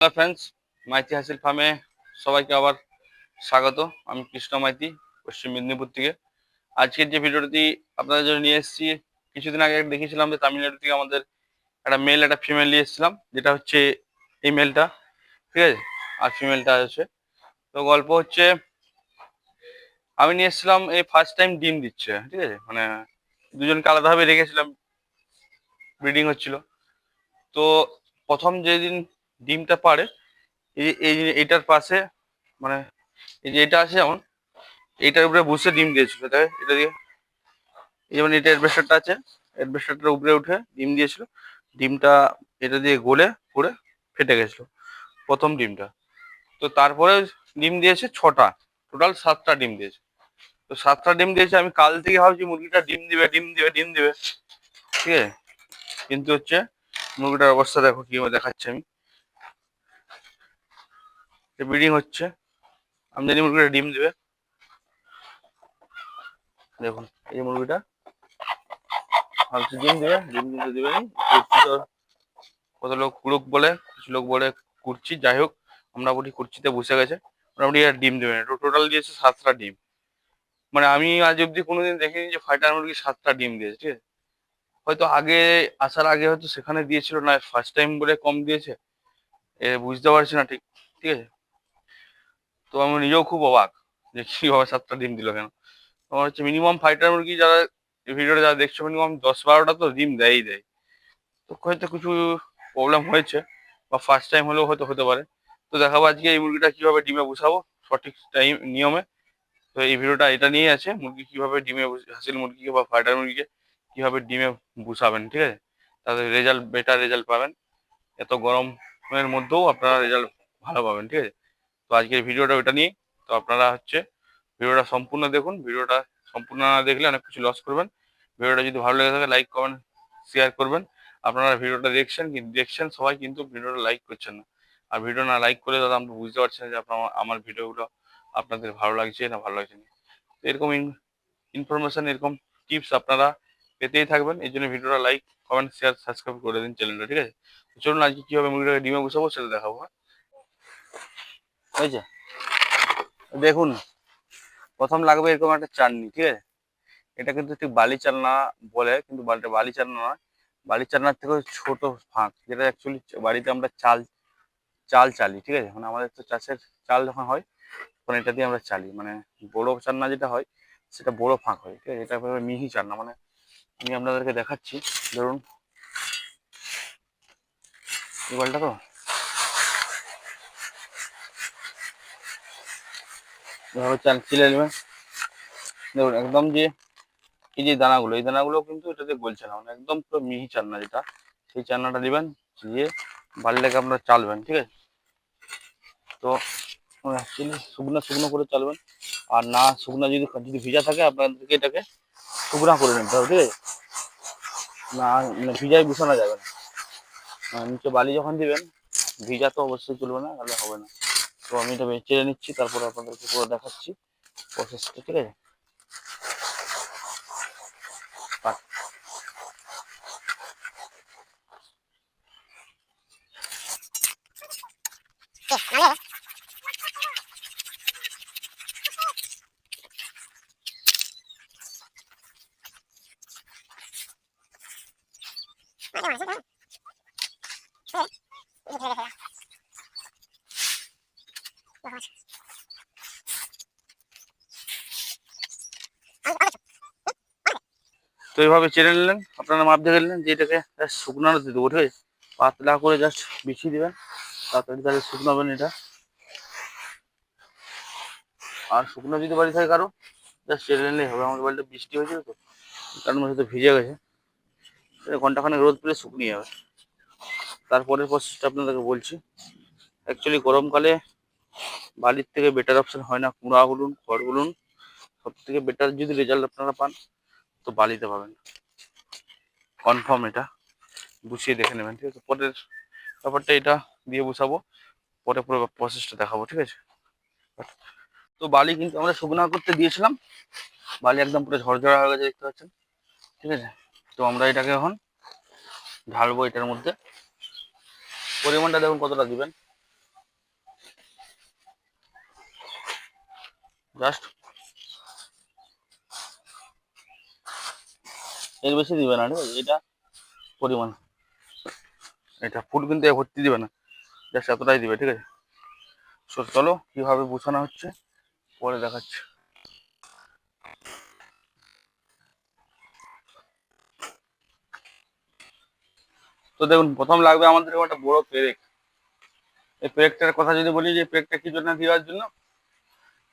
Hello friends Maiti হাসিল ফার্মে সবাইকে আবার স্বাগত। আমি কৃষ্ণ মাইতি, পশ্চিম মেদিনীপুর থেকে। আজকের যে ভিডিওটি আপনাদের জন্য নিয়ে এসেছি, কিছুদিন আগে দেখিয়েছিলাম যে তামিলনাড়ু থেকে আমাদের একটা মেল একটা ফিমেল নিয়ে এসেছিলাম, যেটা হচ্ছে এই মেলটা ঠিক আছে? আর ফিমেলটা আছে তো গল্প হচ্ছে, আমি নিয়ে এসেছিলাম, এই ফার্স্ট টাইম ডিম দিচ্ছে, ঠিক আছে? মানে দুজনকে আলাদাভাবে রেখেছিলাম ব্রিডিং হচ্ছিল। তো প্রথম যেদিন ডিমটা পারে এই এইটার পাশে মানে এই যে এটা আছে যেমন এইটার উপরে বসে ডিম দিয়েছিল, তাই? এটা দিয়ে, এই যেমন এটা অ্যাডভেস্টারটা আছে অ্যাডভেস্টারটার উপরে উঠে ডিম দিয়েছিল, ডিমটা এটা দিয়ে গলে পড়ে ফেটে গেছিল, প্রথম ডিমটা। তো তারপরে ডিম দিয়েছে ছটা টোটাল সাতটা ডিম দিয়েছে। তো সাতটা ডিম দিয়েছে, আমি কাল থেকে ভাবছি মুরগিটা ডিম দিবে ডিম দিবে ডিম দিবে, ঠিক আছে? কিন্তু হচ্ছে মুরগিটার অবস্থা দেখো কীভাবে দেখাচ্ছি আমি। ব্রিডিং হচ্ছে। আমি জানি মুরগিটা ডিম দেবে। দেখুন, এই মুরগিটা। ভাবছি ডিম দেবে, ডিম কিন্তু দেবে কত লোক কুড়ুক বলে, কিছু লোক বলে কুর্চি যাই হোক আমরা বলি কুর্চিতে বসে গেছে। মোটামুটি আর ডিম দেবে না। টোটাল দিয়েছে সাতটা ডিম। মানে আমি আজ অব্দি কোনোদিন দেখিনি যে ফাইটার মুরগি সাতটা ডিম দিয়েছে, ঠিক আছে? হয়তো আগে, আসার আগে হয়তো সেখানে দিয়েছিল, না ফার্স্ট টাইম বলে কম দিয়েছে। এ, বুঝতে পারছি না ঠিক ঠিক আছে? তো আমি নিজেও খুব অবাক যে কীভাবে সাতটা ডিম দিল কেন? তোমার হচ্ছে মিনিমাম ফাইটার মুরগি যারা ভিডিওটা যারা দেখছ মিনিমাম দশ বারোটা তো ডিম দেয়ই দেয়। তো হয়তো কিছু প্রবলেম হয়েছে বা ফার্স্ট টাইম হলেও হয়তো হতে পারে। তো দেখাবো আজকে এই মুরগিটা কীভাবে ডিমে বসাবো সঠিক টাইম নিয়মে। তো এই ভিডিওটা এটা নিয়েই আছে, মুরগি কীভাবে ডিমে হাসিল মুরগিকে বা ফাইটার মুরগিকে কীভাবে ডিমে বসাবেন, ঠিক আছে? তাদের রেজাল্ট বেটার রেজাল্ট পাবেন। এত গরমের মধ্যেও আপনারা রেজাল্ট ভালো পাবেন, ঠিক আছে? তো আজকের ভিডিওটা ওটা নিয়ে। তো আপনারা হচ্ছে ভিডিওটা সম্পূর্ণ দেখুন। ভিডিওটা সম্পূর্ণ না দেখলে অনেক কিছু লস করবেন। ভিডিওটা যদি ভালো লেগে থাকে লাইক কমেন্ট শেয়ার করবেন। আপনারা ভিডিওটা দেখছেন কিন্তু দেখছেন সবাই কিন্তু ভিডিওটা লাইক করছেন না। আর ভিডিও না লাইক করে দাদা আমরা বুঝতে পারছেন যে আপনার আমার ভিডিওগুলো আপনাদের ভালো লাগছে না ভালো লাগছে না। তো এরকম ইনফরমেশন এরকম টিপস আপনারা পেতেই থাকবেন। এই জন্য ভিডিওটা লাইক কমেন্ট শেয়ার সাবস্ক্রাইব করে দিন চ্যানেলটা ঠিক আছে? চলুন আজকে কীভাবে মুরগিটাকে ডিমে বসাবো সেটা দেখাবো হ্যাঁ? হয়েছে দেখুন, প্রথম লাগবে এরকম একটা চাটনি, ঠিক আছে? এটা কিন্তু ঠিক বালি চালনা বলে, কিন্তু বালি চালনা নয়। বালি চালনার থেকেও ছোট ফাঁক, যেটা অ্যাকচুয়ালি বাড়িতে আমরা চাল চাল চালি, ঠিক আছে? মানে আমাদের তো চাষের চাল যখন হয়, তখন এটা দিয়ে আমরা চালি। মানে বড় চান্না যেটা হয়, সেটা বড় ফাঁক হয়, ঠিক আছে? এটা মিহি চান্না মানে আমি আপনাদেরকে দেখাচ্ছি। ধরুন, এই বলটা তো? এভাবে চাল চিলে নেবেন দেখুন, একদম যে এই যে দানাগুলো, এই দানাগুলো কিন্তু এটাতে গলছে না। মানে একদম পুরো মিহি চান্না যেটা, সেই চান্নাটা নেবেন দিয়ে বালিটাকে আপনারা চালবেন, ঠিক আছে? তো অ্যাকচুয়ালি শুকনো শুকনো করে চালবেন। আর না শুকনো যদি যদি ভিজা থাকে, আপনাদেরকে এটাকে শুকনো করে নিতে হবে, ঠিক আছে? না মানে ভিজায় বসানো যাবে না। নিচে বালি যখন দিবেন, ভিজা তো অবশ্যই চলবে না, তাহলে হবে না। তো আমি এটা চেড়ে নিচ্ছি তারপরে আপনাদেরকে পুরো দেখাচ্ছি প্রসেসটা ঠিক আছে বাহ। তো এইভাবে চেনে নিলেন, আপনারা মাপ দেখে নিলেন যে এটাকে just শুকনো দিয়ে দেবো, ঠিক আছে? পাতলা করে জাস্ট বিছিয়ে দেবেন, তাড়াতাড়ি তাহলে শুকনো হবেন এটা। আর শুকনো যদি বাড়ি থাকে কারও জাস্ট চেনে নিলেই হবে। আমাদের বাড়িতে বৃষ্টি হয়েছিল তো তার মধ্যে তো ভিজে গেছে। এটা ঘন্টাখানেক রোদ পেলে শুকিয়ে যাবে। তারপরের প্রসেসটা আপনাদেরকে বলছি। অ্যাকচুয়ালি গরমকালে বালির থেকে বেটার অপশন হয় না। কুড়া বলুন, খড় বলুন সব থেকে বেটার যদি রেজাল্ট আপনারা পান। তো বালিতে পাবেন কনফার্ম এটা। গুছিয়ে দেখে নেবেন, ঠিক আছে? পরের ব্যাপারটা এটা দিয়ে বসাবো। পরে পুরো প্রসেসটা দেখাবো, ঠিক আছে? তো বালি কিন্তু আমরা শুকনা করতে দিয়েছিলাম। বালি একদম পুরো ঝরঝরা হয়ে গেছে, দেখতে পাচ্ছেন? ঠিক আছে? তো আমরা এটাকে এখন ঢালবো এটার মধ্যে। পরিমাণটা দেখুন কতটা দিবেন। জাস্ট এর বেশি দিবে না, ঠিক আছে? এটা পরিমাণ। এটা ফুল কিন্তু ভর্তি দিবে না। জাস্ট এতটাই দিবে, ঠিক আছে? সো চলো, কীভাবে বোঝানো হচ্ছে, পরে দেখাচ্ছি। তো দেখুন, প্রথম লাগবে আমাদের একটা বড় পেরেক। এই পেরেকটার কথা যদি বলি, যে পেরেকটা কি জন্য দেওয়ার জন্য?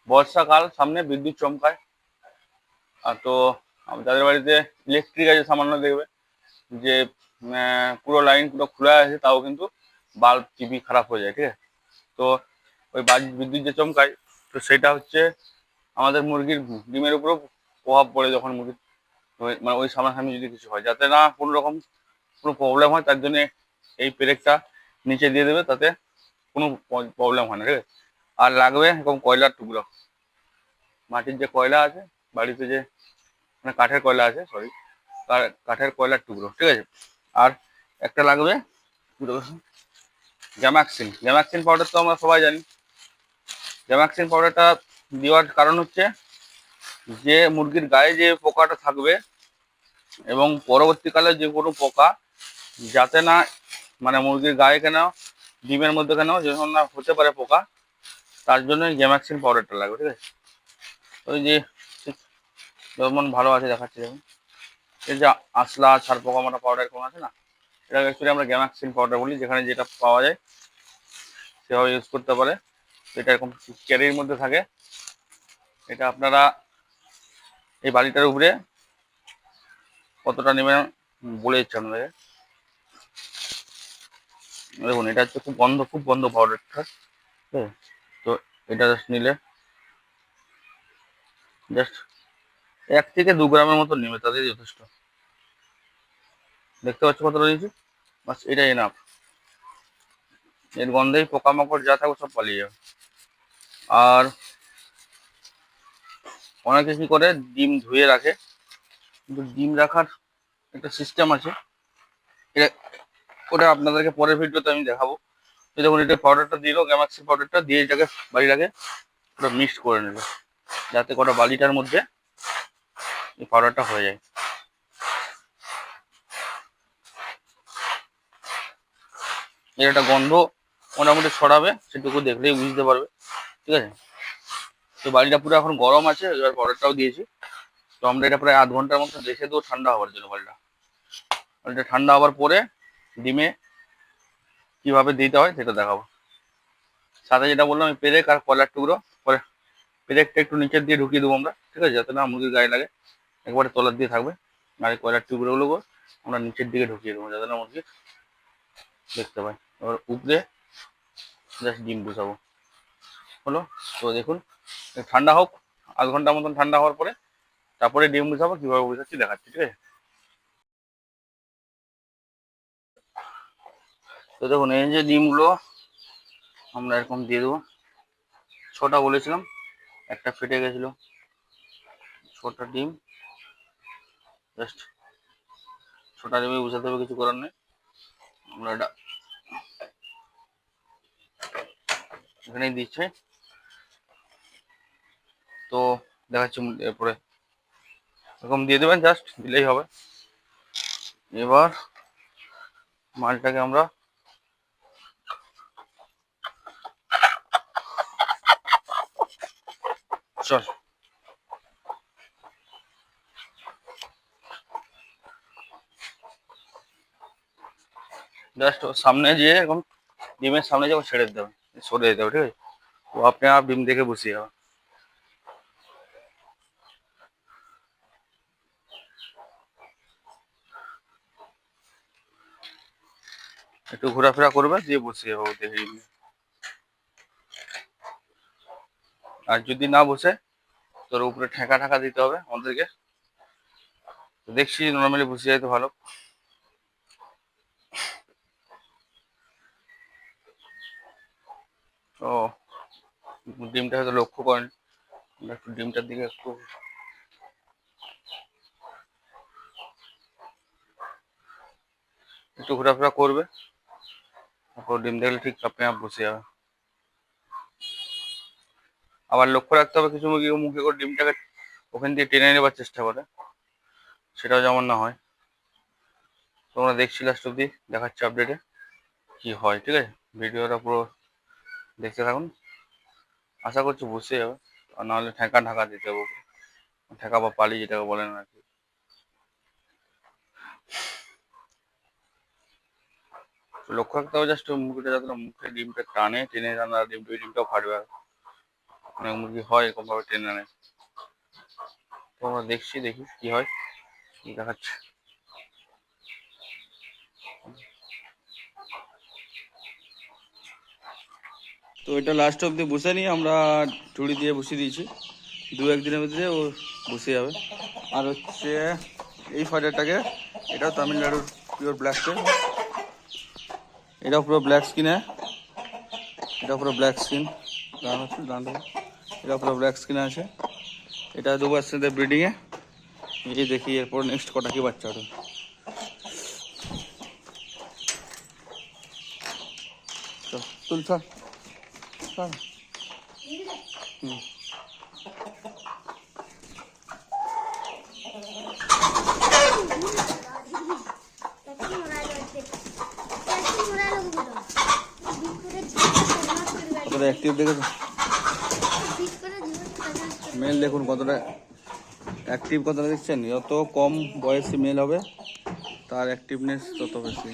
বর্ষাকাল, সামনে বিদ্যুৎ চমকায়। আর তো যাদের বাড়িতে ইলেকট্রিক আছে সামান্য দেখবে। যে পুরো লাইন পুরো খোলা আছে, তাও কিন্তু বাল্ব টিভি খারাপ হয়ে যায়, ঠিক আছে? তো ওই বাজ- বিদ্যুৎ যে চমকায়, তো সেটা হচ্ছে আমাদের মুরগির ডিমের উপরেও প্রভাব পড়ে যখন মুরগির মানে ওই সামনাসামনি যদি কিছু হয়, যাতে না কোনো রকম কোনো প্রবলেম হয়, তার জন্য এই পেরেকটা নিচে দিয়ে দেবে, তাতে কোনো প্রবলেম হয় না, ঠিক আছে? আর লাগবে এরকম কয়লার টুকরো। মাটির যে কয়লা আছে, বাড়িতে যে মানে কাঠের কয়লা আছে সরি কাঠের কয়লার টুকরো, ঠিক আছে? আর একটা লাগবে গ্যামাক্সিন গ্যামাক্সিন পাউডার তো আমরা সবাই জানি। গ্যামাক্সিন পাউডারটা দেওয়ার কারণ হচ্ছে যে মুরগির গায়ে যে পোকাটা থাকবে এবং পরবর্তীকালে যে কোনো পোকা যাতে না মানে মুরগির গায়ে কেন, ডিমের মধ্যে কেন যখন না হতে পারে পোকা, তার জন্য গ্যামাক্সিন পাউডারটা লাগবে, ঠিক আছে? ওই যে যেমন ভালো আছে দেখাচ্ছি দেখুন। এই যে আসলা ছাড় পোকা মারা পাউডার কোন আছে না? এটা অ্যাকচুয়ালি আমরা গ্যামাক্সিন পাউডার বলি, যেখানে যেটা পাওয়া যায়, সেভাবে ইউজ করতে পারে। এটা এরকম ক্যারির মধ্যে থাকে। এটা আপনারা এই বাড়িটার উপরে কতটা নেবেন বলে দিচ্ছি আপনাদের দেখুন, এটা হচ্ছে খুব বন্ধ খুব বন্ধ পাউডারটা আছে তো এটা জাস্ট নিলে জাস্ট এক থেকে দু গ্রামের মতো নেবে তাদের যথেষ্ট। দেখতে পাচ্ছ কতটা দিয়েছি বাস, এটাই এনাফ এর গন্ধেই পোকামাকড় যা থাকবে সব পালিয়ে যাবে। আর অনেকে কি করে, ডিম ধুয়ে রাখে। কিন্তু ডিম রাখার একটা সিস্টেম আছে। এটা, ওটা আপনাদেরকে পরের ভিডিওতে আমি দেখাবো। দেখুন, এটা পাউডারটা দিল গ্যামাক্সি পাউডারটা দিয়ে এটাকে বাড়িটাকে ওটা মিক্সড করে নেবে। যাতে কটা বালিটার মধ্যে পাউডারটা হয়ে যায়। এর একটা গন্ধ মোটামুটি ছড়াবে, সেটুকু দেখলেই বুঝতে পারবে, ঠিক আছে? তো বাড়িটা পুরো এখন গরম আছে, এবার পাউডারটাও দিয়েছি। তো আমরা এটা প্রায় আধ ঘণ্টার মতো রেখে দেবো ঠান্ডা হওয়ার জন্য বাড়িটা। বাড়িটা ঠান্ডা হওয়ার পরে ডিমে কীভাবে দিতে হয় সেটা দেখাবো। সাথে যেটা বললাম পেরেক আর কলার টুকরো, পরে পেরেকটা একটু নিচের দিয়ে ঢুকিয়ে দেবো আমরা, ঠিক আছে? যাতে না মুরগির গায়ে লাগে। একবারে তলার দিয়ে থাকবে, আর এই কয়লার টুকরোগুলো আমরা নিচের দিকে ঢুকিয়ে দেবো, যাতে না দেখতে পাই এবার উপরে জাস্ট ডিম বসাবো। হলো? তো দেখুন, ঠান্ডা হোক, আধ ঘণ্টা মতন ঠান্ডা হওয়ার পরে তারপরে ডিম বসাবো, কীভাবে বসাচ্ছি দেখাচ্ছি, ঠিক আছে? তো দেখুন, এই যে ডিমগুলো আমরা এরকম দিয়ে দেবো। ছটা বলেছিলাম, একটা ফেটে গেছিল। ছটা ডিম। জাস্ট ছটা ডিমে বসাতে হবে, কিছু করার নেই। আমরা এটা এখানেই দিচ্ছে। তো দেখাচ্ছি এরপরে। এরকম দিয়ে দেবেন জাস্ট দিলেই হবে। এবার মালটাকে আমরা চল। জাস্ট সামনে যেয়ে এরকম ডিমের সামনে যখন ছেড়ে দিতে হবে। সরে দিতে হবে, ঠিক আছে? ও আপনি আপ ডিম দেখে বসিয়ে যাবে একটু ঘোরাফেরা করবে দিয়ে বসে যাবে ও দেখে ডিম। আর যদি না বসে, তোর উপরে ঠেকা ঠেকা দিতে হবে আমাদেরকে। দেখছি নর্মালি বসে যাইতে ভালো। তো ডিমটা হয়তো লক্ষ্য করেন। একটু ডিমটার দিকে একটু একটু ঘোরাফেরা করবে। তারপর ডিম দেখলে ঠিক আপনি আপ বসে যাবে আবার লক্ষ্য রাখতে হবে কিছু মুখে মুখে করে ডিমটাকে ওখান দিয়ে টেনে নেবার চেষ্টা করে। সেটাও যেমন না হয়। তোমরা দেখছি লাস্ট অব্দি দেখাচ্ছি আপডেটে কি হয়, ঠিক আছে? ভিডিওটা পুরো দেখতে থাকুন। আশা করছি বুঝতে যাবে আর নাহলে ঠেকা ঢাকা দিতে হবে ঠেকা বা পালি যেটাকে বলেন আর কি। লক্ষ্য রাখতে হবে জাস্ট মুরগিটা যাতে মুখে ডিমটা টানে, টেনে টানা ডিমটা ডিমটাও ফাটবে অনেক মুরগি হয় এরকমভাবে টেনে আনে। তো আমরা দেখছি, দেখি কি হয়। দেখাচ্ছে। তো এটা লাস্ট অব্দি বসে নিয়ে আমরা ঝুড়ি দিয়ে বসিয়ে দিয়েছি। দু একদিনের মধ্যে ও বসে যাবে। আর হচ্ছে এই ফাইটারটাকে এটাও তামিলনাড়ুর পিওর ব্ল্যাক স্কিন এটাও পুরো ব্ল্যাক স্কিনে এটা পুরো ব্ল্যাক স্কিন দাঁড়ানো হচ্ছে, দাঁড়ানো এটা পুরো ব্ল্যাক স্কিন আছে। এটা দেবো আসছে ব্রিডিংয়ে এই দেখি, এরপর নেক্সট কটা কি বাচ্চা ওটা চল। হুম কতটা অ্যাক্টিভ মেল দেখুন কতটা অ্যাক্টিভ কতটা দেখছেন? যত কম বয়সী মেল হবে, তার অ্যাক্টিভনেস তত বেশি।